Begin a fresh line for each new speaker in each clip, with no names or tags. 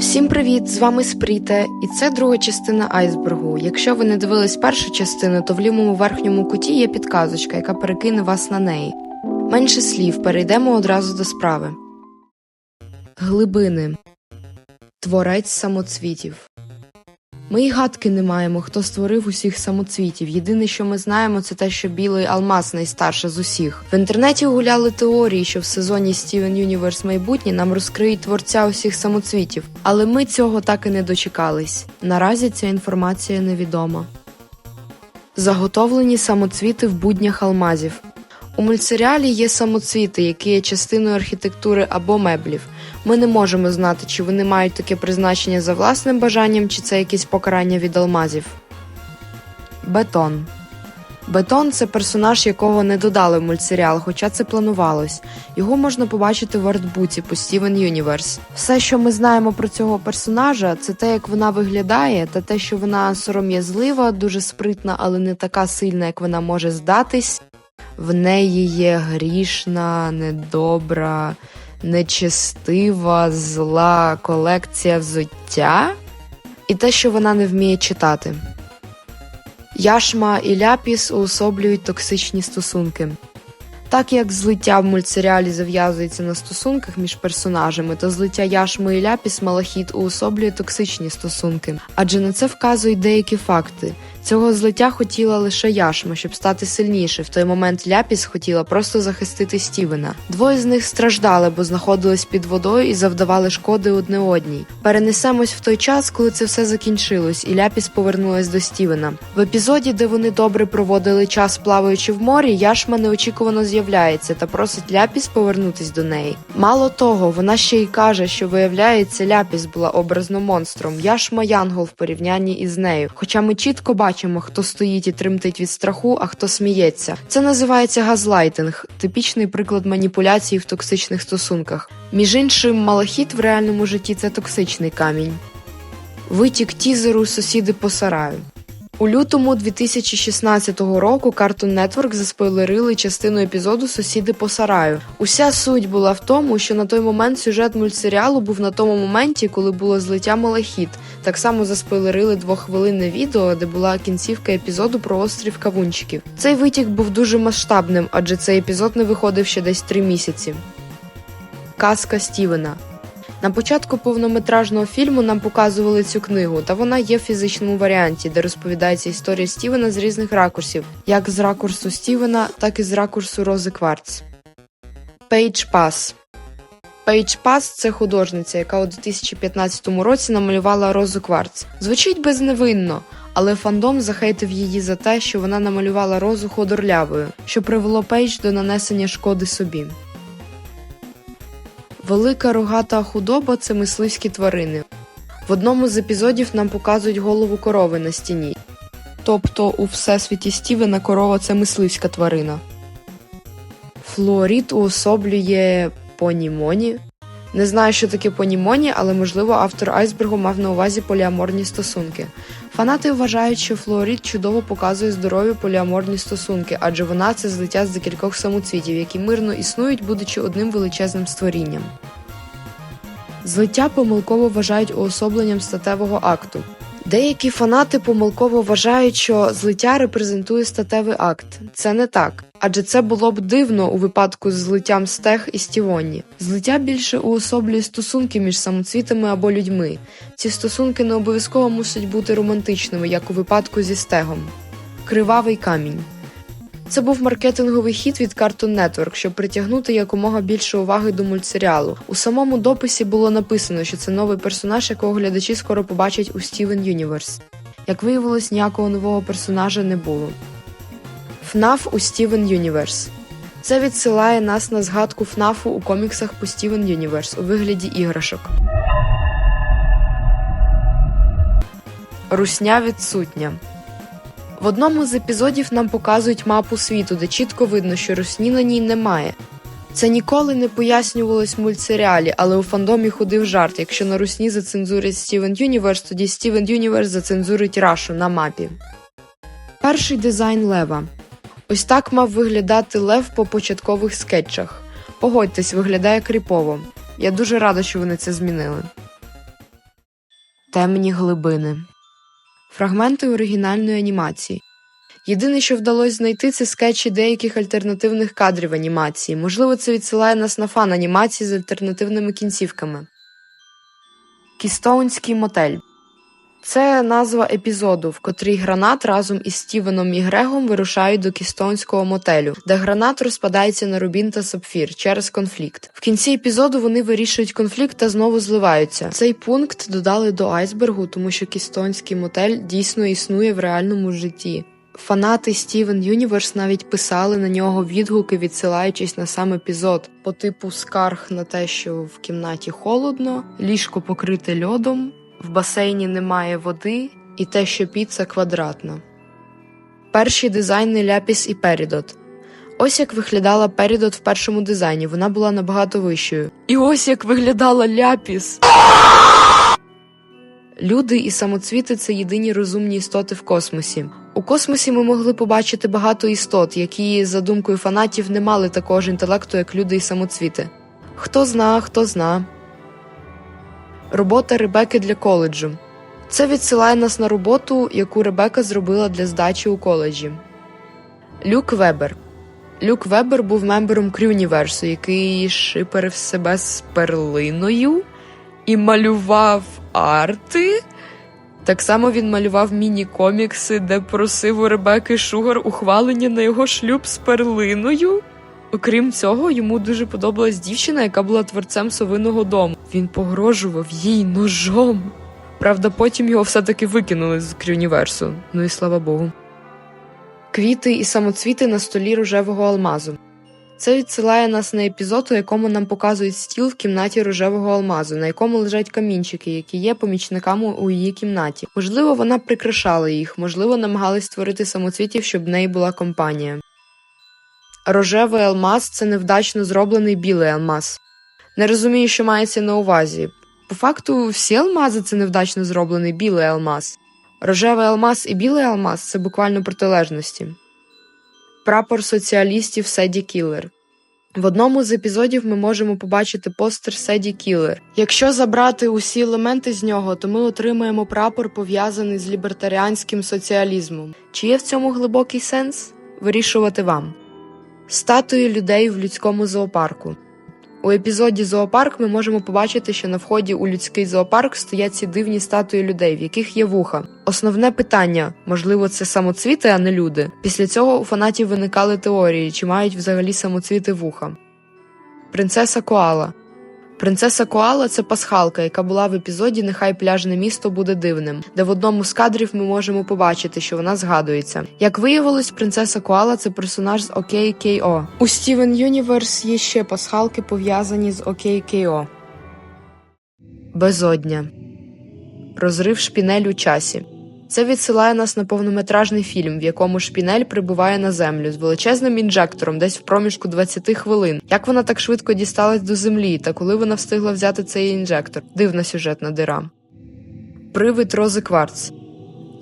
Всім привіт! З вами Спріте, і це друга частина айсбергу. Якщо ви не дивились першу частину, то в лівому верхньому куті є підказочка, яка перекине вас на неї. Менше слів, перейдемо одразу до справи. Глибини Творець самоцвітів. Ми й гадки не маємо, хто створив усіх самоцвітів. Єдине, що ми знаємо, це те, що білий алмаз найстарша з усіх. В інтернеті гуляли теорії, що в сезоні Steven Universe майбутнє нам розкриють творця усіх самоцвітів, але ми цього так і не дочекались. Наразі ця інформація невідома. Заготовлені самоцвіти в буднях алмазів. У мультсеріалі є самоцвіти, які є частиною архітектури або меблів. Ми не можемо знати, чи вони мають таке призначення за власним бажанням, чи це якесь покарання від алмазів. Бетон. Бетон це персонаж, якого не додали в мультсеріал, хоча це планувалось. Його можна побачити в артбуці по Steven Universe. Все, що ми знаємо про цього персонажа, це те, як вона виглядає, та те, що вона сором'язлива, дуже спритна, але не така сильна, як вона може здатись. В неї є грішна, недобра, нечестива, зла колекція взуття і те, що вона не вміє читати. Яшма і ляпіс уособлюють токсичні стосунки. Так як злиття в мультсеріалі зав'язується на стосунках між персонажами, то злиття яшми і ляпіс малахіт уособлює токсичні стосунки, адже на це вказують деякі факти. Цього злиття хотіла лише яшма, щоб стати сильніше. В той момент ляпіс хотіла просто захистити Стівена. Двоє з них страждали, бо знаходились під водою і завдавали шкоди одне одній. Перенесемось в той час, коли це все закінчилось, і ляпіс повернулась до Стівена. В епізоді, де вони добре проводили час плаваючи в морі, яшма неочікувано з'являється та просить ляпіс повернутись до неї. Мало того, вона ще й каже, що виявляється, ляпіс була образно монстром. Яшма Янгол в порівнянні із нею. Хоча ми чітко бачимо, хто стоїть і тремтить від страху, а хто сміється. Це називається газлайтинг, типічний приклад маніпуляції в токсичних стосунках. Між іншим, малахіт в реальному житті це токсичний камінь. Витік тізеру сусіди по сараю. У лютому 2016 року Cartoon Network заспойлерили частину епізоду Сусіди по сараю. Уся суть була в тому, що на той момент сюжет мультсеріалу був на тому моменті, коли було злиття Малахіт. Так само заспойлерили двохвилинне відео, де була кінцівка епізоду про острів Кавунчиків. Цей витік був дуже масштабним, адже цей епізод не виходив ще десь три місяці. Казка Стівена. На початку повнометражного фільму нам показували цю книгу, та вона є в фізичному варіанті, де розповідається історія Стівена з різних ракурсів, як з ракурсу Стівена, так і з ракурсу Рози Кварц. Пейдж Пас Пейдж Пас це художниця, яка у 2015 році намалювала Розу Кварц. Звучить безневинно, але фандом захейтив її за те, що вона намалювала розу ходорлявою, що привело Пейдж до нанесення шкоди собі. Велика рогата худоба це мисливські тварини. В одному з епізодів нам показують голову корови на стіні. Тобто у всесвіті Стівена корова це мисливська тварина. Флуорід уособлює понімоні. Не знаю, що таке понімоні, але можливо автор айсбергу мав на увазі поліаморні стосунки. Фанати вважають, що флуорід чудово показує здорові поліаморні стосунки, адже вона це злиття з декількох самоцвітів, які мирно існують, будучи одним величезним створінням. Злиття помилково вважають уособленням статевого акту. Деякі фанати помилково вважають, що злиття репрезентує статевий акт. Це не так, адже це було б дивно у випадку з злиттям стег і стівонні. Злиття більше уособлює стосунки між самоцвітами або людьми. Ці стосунки не обов'язково мусять бути романтичними, як у випадку зі стегом. Кривавий камінь. Це був маркетинговий хід від Cartoon Network, щоб притягнути якомога більше уваги до мультсеріалу. У самому дописі було написано, що це новий персонаж, якого глядачі скоро побачать у Steven Universe. Як виявилось, ніякого нового персонажа не було. FNAF у Steven Universe. Це відсилає нас на згадку ФНАФу у коміксах по Steven Universe у вигляді іграшок. Русня відсутня. В одному з епізодів нам показують мапу світу, де чітко видно, що русні на ній немає. Це ніколи не пояснювалось в мультсеріалі, але у фандомі ходив жарт. Якщо на русні зацензурять Steven Universe, тоді Steven Universe зацензурить Рашу на мапі. Перший дизайн лева. Ось так мав виглядати лев по початкових скетчах. Погодьтесь, виглядає кріпово. Я дуже рада, що вони це змінили. Темні глибини. Фрагменти оригінальної анімації. Єдине, що вдалося знайти, це скетчі деяких альтернативних кадрів анімації. Можливо, це відсилає нас на фан анімації з альтернативними кінцівками. Кістоунський мотель. Це назва епізоду, в котрій гранат разом із Стівеном і Грегом вирушають до кістонського мотелю, де гранат розпадається на рубін та сапфір через конфлікт. В кінці епізоду вони вирішують конфлікт та знову зливаються. Цей пункт додали до айсбергу, тому що кістонський мотель дійсно існує в реальному житті. Фанати Стівен Юніверс навіть писали на нього відгуки, відсилаючись на сам епізод, по типу скарг на те, що в кімнаті холодно, ліжко покрите льодом, в басейні немає води, і те, що піца квадратна. Перші дизайни Ляпіс і Перідот. Ось як виглядала Перідот в першому дизайні, вона була набагато вищою. І ось як виглядала Ляпіс. Люди і самоцвіти це єдині розумні істоти в космосі. У космосі ми могли побачити багато істот, які, за думкою фанатів, не мали такого ж інтелекту, як люди і самоцвіти. Хто зна, хто зна. Робота Ребеки для коледжу. Це відсилає нас на роботу, яку Ребека зробила для здачі у коледжі. Люк Вебер. Люк Вебер був мембером Крюніверсу, який шиперив себе з перлиною і малював арти. Так само він малював міні-комікси, де просив у Ребеки Шугар ухвалення на його шлюб з перлиною. Окрім цього, йому дуже подобалась дівчина, яка була творцем совиного дому. Він погрожував їй ножом. Правда, потім його все-таки викинули з крюніверсу. Ну і слава Богу. Квіти і самоцвіти на столі рожевого алмазу. Це відсилає нас на епізод, у якому нам показують стіл в кімнаті рожевого алмазу, на якому лежать камінчики, які є помічниками у її кімнаті. Можливо, вона прикрашала їх, можливо, намагались створити самоцвітів, щоб в неї була компанія. Рожевий алмаз це невдачно зроблений білий алмаз. Не розумію, що мається на увазі. По факту, всі алмази це невдачно зроблений білий алмаз. Рожевий алмаз і білий алмаз це буквально протилежності. Прапор соціалістів Седі Кілер. В одному з епізодів ми можемо побачити постер Седі Кілер. Якщо забрати усі елементи з нього, то ми отримаємо прапор, пов'язаний з лібертаріанським соціалізмом. Чи є в цьому глибокий сенс? Вирішувати вам. Статуї людей в людському зоопарку. У епізоді Зоопарк ми можемо побачити, що на вході у людський зоопарк стоять ці дивні статуї людей, в яких є вуха. Основне питання можливо, це самоцвіти, а не люди. Після цього у фанатів виникали теорії, чи мають взагалі самоцвіти вуха. Принцеса Коала. Принцеса Коала це пасхалка, яка була в епізоді Нехай пляжне місто буде дивним, де в одному з кадрів ми можемо побачити, що вона згадується. Як виявилось, принцеса Коала це персонаж з OKKO. У Steven Universe є ще пасхалки, пов'язані з OKKO. Безодня. Розрив шпінель у часі. Це відсилає нас на повнометражний фільм, в якому шпінель прибуває на землю з величезним інжектором десь в проміжку 20 хвилин. Як вона так швидко дісталась до землі, та коли вона встигла взяти цей інжектор? Дивна сюжетна дира. Привид Рози Кварц.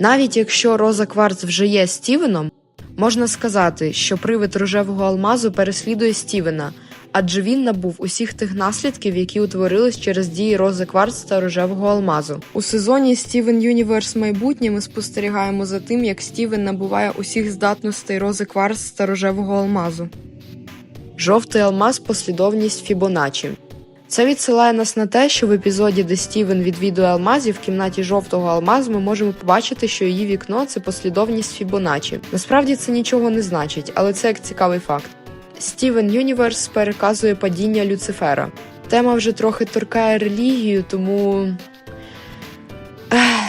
Навіть якщо Роза Кварц вже є Стівеном, можна сказати, що привид рожевого алмазу переслідує Стівена, адже він набув усіх тих наслідків, які утворились через дії Рози Кварц та рожевого алмазу. У сезоні Стівен Юніверс майбутнє ми спостерігаємо за тим, як Стівен набуває усіх здатностей Рози Кварц та рожевого алмазу. Жовтий алмаз послідовність Фібоначчі. Це відсилає нас на те, що в епізоді, де Стівен відвідує алмазів в кімнаті жовтого алмазу, ми можемо побачити, що її вікно це послідовність Фібоначчі. Насправді це нічого не значить, але це як цікавий факт. Стівен Юніверс переказує падіння Люцифера. Тема вже трохи торкає релігію, тому. Ех.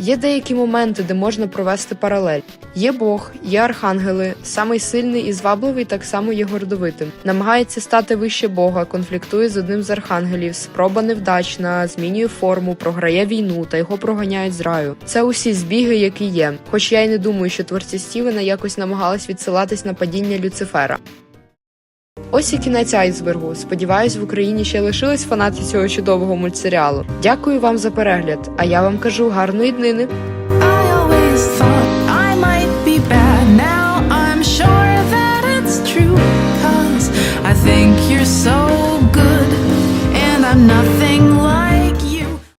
Є деякі моменти, де можна провести паралель. Є Бог, є архангели, самий сильний і звабливий так само є гордовитим. Намагається стати вище Бога, конфліктує з одним з архангелів, спроба невдачна, змінює форму, програє війну та його проганяють з раю. Це усі збіги, які є. Хоч я й не думаю, що творці Стівена якось намагались відсилатись на падіння Люцифера. Ось і кінець айсбергу. Сподіваюсь, в Україні ще лишились фанати цього чудового мультсеріалу. Дякую вам за перегляд, а я вам кажу гарної днини.
Nothing